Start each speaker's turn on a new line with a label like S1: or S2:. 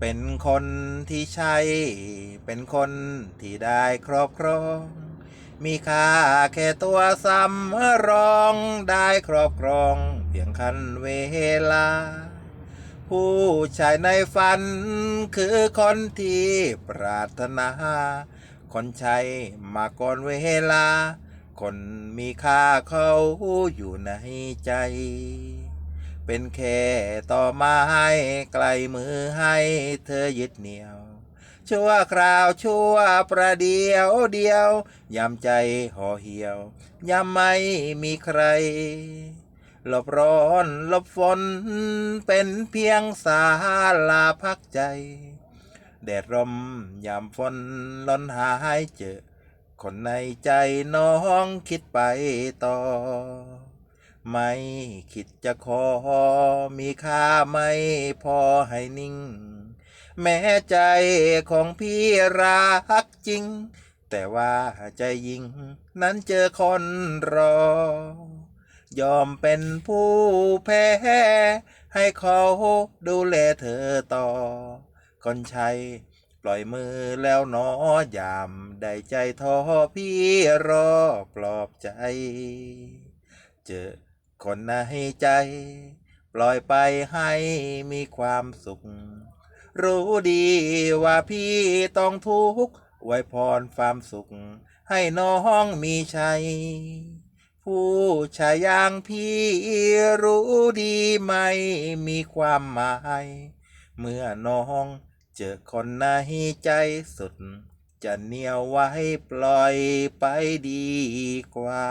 S1: เป็นคนที่ใช่ เป็นคนที่ได้ครอบครอง มีค่าแค่ตัวซ้ำรองได้ครอบครอง เพียงคันเวลา ผู้ชายในฝันคือคนที่ปรารถนา คนใช้มาก่อนเวลา คนมีค่าเขาอยู่ในใจ เป็นแค่ต่อไม้ไกลมือให้เธอยึดเหนี่ยว ชั่วคราวชั่วประเดียวเดียวยามใจห่อเหี่ยวยามไม่มีใครหลบร้อนหลบฝนเป็นเพียงสาลาพักใจ แดดร่มยามฝนล้นหายเจอ คนในใจน้องคิดไปต่อ ไม่คิดจะขอ มีค่าไม่พอให้นิ่ง แม้ใจของพี่รักจริง แต่ว่าใจยิง นั้นเจอคนรอ ยอมเป็นผู้แพ้ ให้เขาดูแลเธอต่อ คนใช้ปล่อยมือแล้วหนอยามได้ใจท้อพี่รอปลอบใจ เจอ คนในใจ ปล่อยไปให้มีความสุข รู้ดีว่าพี่ต้องทุกข์ไว้พรความสุข ให้น้องมีชัย ผู้ชายอย่างพี่รู้ดีไหมมีความหมาย เมื่อน้องเจอคนในใจสุด จะเหนียวไว้ปล่อยไปดีกว่า